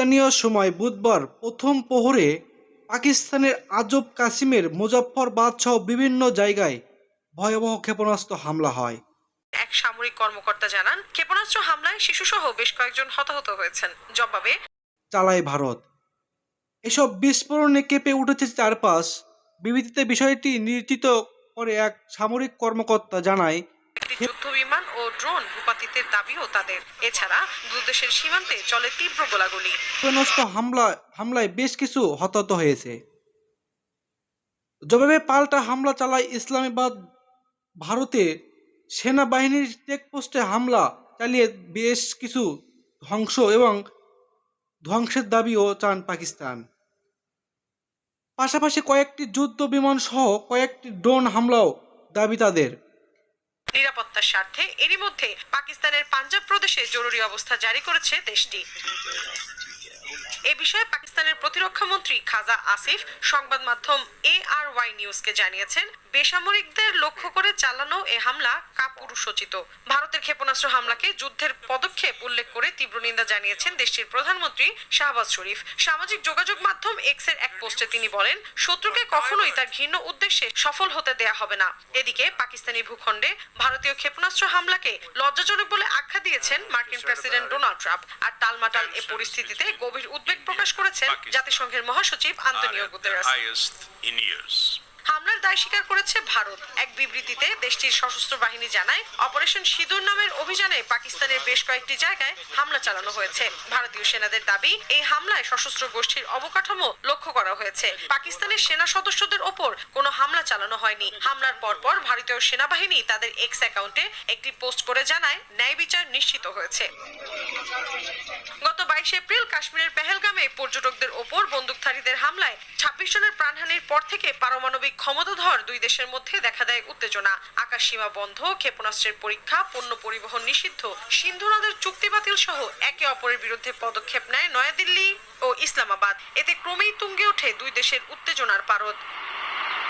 স্থানীয় সময় বুধবার প্রথম প্রহরে পাকিস্তানের আজব কাসিমের মুজফ্ফরবাদ সহ বিভিন্ন জায়গায় ভয়াবহ ক্ষেপণাস্ত্র হামলা হয়। এক সামরিক কর্মকর্তা জানান ক্ষেপণাস্ত্র হামলায় শিশুসহ বেশ কয়েকজন হতাহত হয়েছেন। জবাবে চালায় ভারত। এসব বিস্ফোরণে কেঁপে উঠেছে চারপাশ। বিবৃতিতে বিষয়টি নিশ্চিত করে এক সামরিক কর্মকর্তা জানায় একটি যুদ্ধ বিমান ও ড্রোন ভূপাতিতের দাবিও তাদের। এছাড়া দুদেশের সীমান্তে চলে তীব্র গোলাগুলি। হামলা হামলায় বেশ কিছু হতাহত হয়েছে। জবাবে পাল্টা হামলা চালায় ইসলামাবাদ। ভারতে সেনাবাহিনীর চেকপোস্টে হামলা চালিয়ে বেশ কিছু ধ্বংস এবং ধ্বংসের দাবিও চান পাকিস্তান। পাশাপাশি কয়েকটি যুদ্ধ বিমান সহ কয়েকটি ড্রোন হামলাও দাবি তাদের। নিরাপত্তার স্বার্থে। এরই মধ্যে পাকিস্তানের পাঞ্জাব প্রদেশে জরুরি অবস্থা জারি করেছে দেশটি। এ বিষয়ে পাকিস্তানের প্রতিরক্ষা মন্ত্রী খাজা আসিফ সংবাদ মাধ্যম এ আর ওয়াই নিউজকে জানিয়েছেন, বেসামরিকদের লক্ষ্য করে চালানো এ হামলা কাপুরুষোচিত। ভারতের ক্ষেপণাস্ত্র হামলাকে যুদ্ধের পদক্ষেপ উল্লেখ করে তীব্র নিন্দা জানিয়েছেন দেশটির প্রধানমন্ত্রী শাহবাজ শরীফ। সামাজিক যোগাযোগ মাধ্যম এক্সের এক পোস্টে তিনি বলেন, শত্রুকে কখনোই তার ঘৃণ্য উদ্দেশ্যে সফল হতে দেয়া হবে না। এদিকে পাকিস্তানি ভূখণ্ডে ভারতীয় ক্ষেপণাস্ত্র হামলাকে লজ্জাজনক বলে আখ্যা দিয়েছেন মার্কিন প্রেসিডেন্ট ডোনাল্ড ট্রাম্প। আর টালমাটাল এ পরিস্থিতিতে গভীর উদ্বেগ প্রকাশ করেছেন জাতিসংঘের মহাসচিব আন্তনিও গুতেরাস. হামলার দায় স্বীকার করেছে ভারত। এক বিবৃতিতে দেশটির সশস্ত্র বাহিনী জানায় অপারেশন সিঁদুর নামের অভিযানে পাকিস্তানের বেশ কয়েকটি জায়গায় হামলা চালানো হয়েছে। ভারতীয় সেনাদের দাবি এই হামলায় সশস্ত্র গোষ্ঠীর অবকাঠামো লক্ষ্য করা হয়েছে। পাকিস্তানের সেনা সদস্যদের ওপর কোনো হামলা চালানো হয়নি। হামলার পরপর ভারতীয় সেনাবাহিনী তাদের এক্স অ্যাকাউন্টে একটি পোস্ট করে জানায় ন্যায় বিচার নিশ্চিত হয়েছে। বাইশে এপ্রিল কাশ্মীরের পেহেলগামে পর্যটকদের ওপর বন্দুকধারীদের হামলায় ছাব্বিশ জনের প্রাণহানির পর থেকে পারমাণবিক ক্ষমতাধর দুই দেশের মধ্যে দেখা দেয় উত্তেজনা। আকাশ সীমা বন্ধ, ক্ষেপণাস্ত্রের পরীক্ষা, পণ্য পরিবহন নিষিদ্ধ। সিন্ধু নদের চুক্তি বাতিল সহ একে অপরের বিরুদ্ধে পদক্ষেপ নেয় নয়াদিল্লি ও ইসলামাবাদ। এতে ক্রমেই তুঙ্গে ওঠে দুই দেশের উত্তেজনার পারদ।